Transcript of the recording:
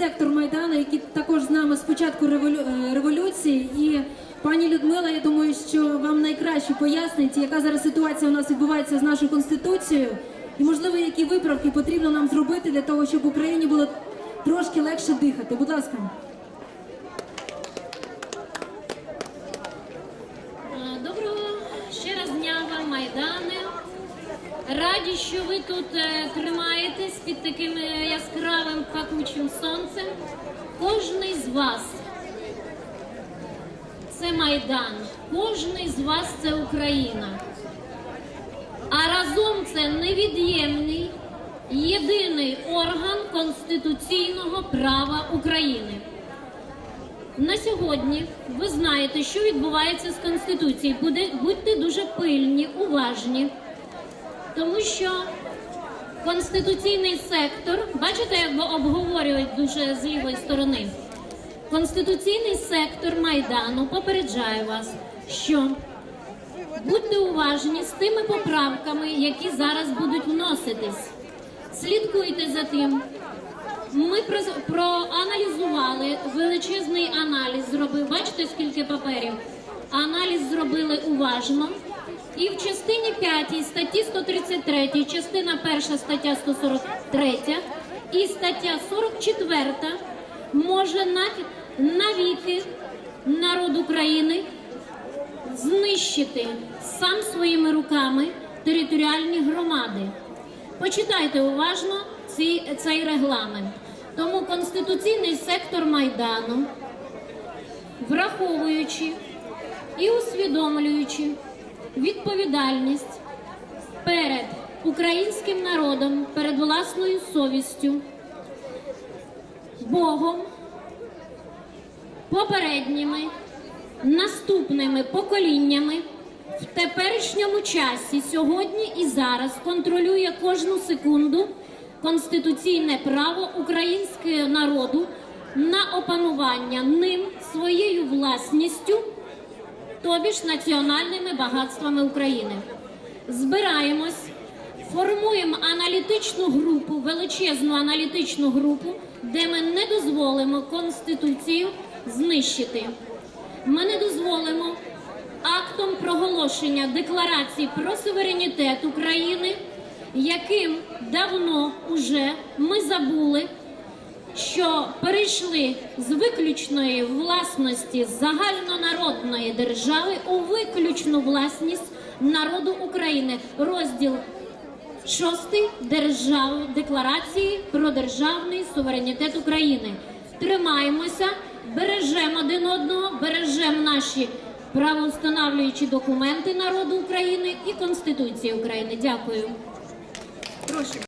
сектор Майдану, який також з нами з початку е, революції. І пані Людмила, я думаю, що вам найкраще пояснить, яка зараз ситуація у нас відбувається з нашою конституцією, і можливо, які виправки потрібно нам зробити для того, щоб Україні було трошки легше дихати. Будь ласка. Раді, що ви тут е, тримаєтесь під таким е, яскравим пакучим сонцем. Кожний з вас це Майдан, кожний з вас це Україна. А разом це невід'ємний єдиний орган конституційного права України. На сьогодні ви знаєте, що відбувається з Конституцією. Будьте дуже пильні, уважні, тому що конституційний сектор, бачите, як обговорюють дуже з лівої сторони. Конституційний сектор Майдану попереджає вас, що будьте уважні з тими поправками, які зараз будуть вноситись. Слідкуйте за тим, ми проаналізували величезний аналіз. Зробив. Бачите, скільки паперів? Аналіз зробили уважно. І в частині 5 статті 133, частина 1 стаття 143 і стаття 44 може наві- навіки народ України знищити сам своїми руками територіальні громади. Почитайте уважно ці, цей регламент. Тому конституційний сектор Майдану, враховуючи і усвідомлюючи відповідальність перед українським народом, перед власною совістю, Богом, попередніми, наступними поколіннями в теперішньому часі, сьогодні і зараз, контролює кожну секунду конституційне право українського народу на опанування ним своєю власністю, тобі ж національними багатствами України. Збираємось, формуємо аналітичну групу, величезну аналітичну групу, де ми не дозволимо Конституцію знищити. Ми не дозволимо актом проголошення декларації про суверенітет України, яким давно уже ми забули, що перейшли з виключної власності загальнонародної держави у виключну власність народу України. Розділ шостий держав декларації про державний суверенітет України. Тримаємося, бережемо один одного, бережемо наші правоустанавлюючі документи народу України і Конституції України. Дякую. Прошу.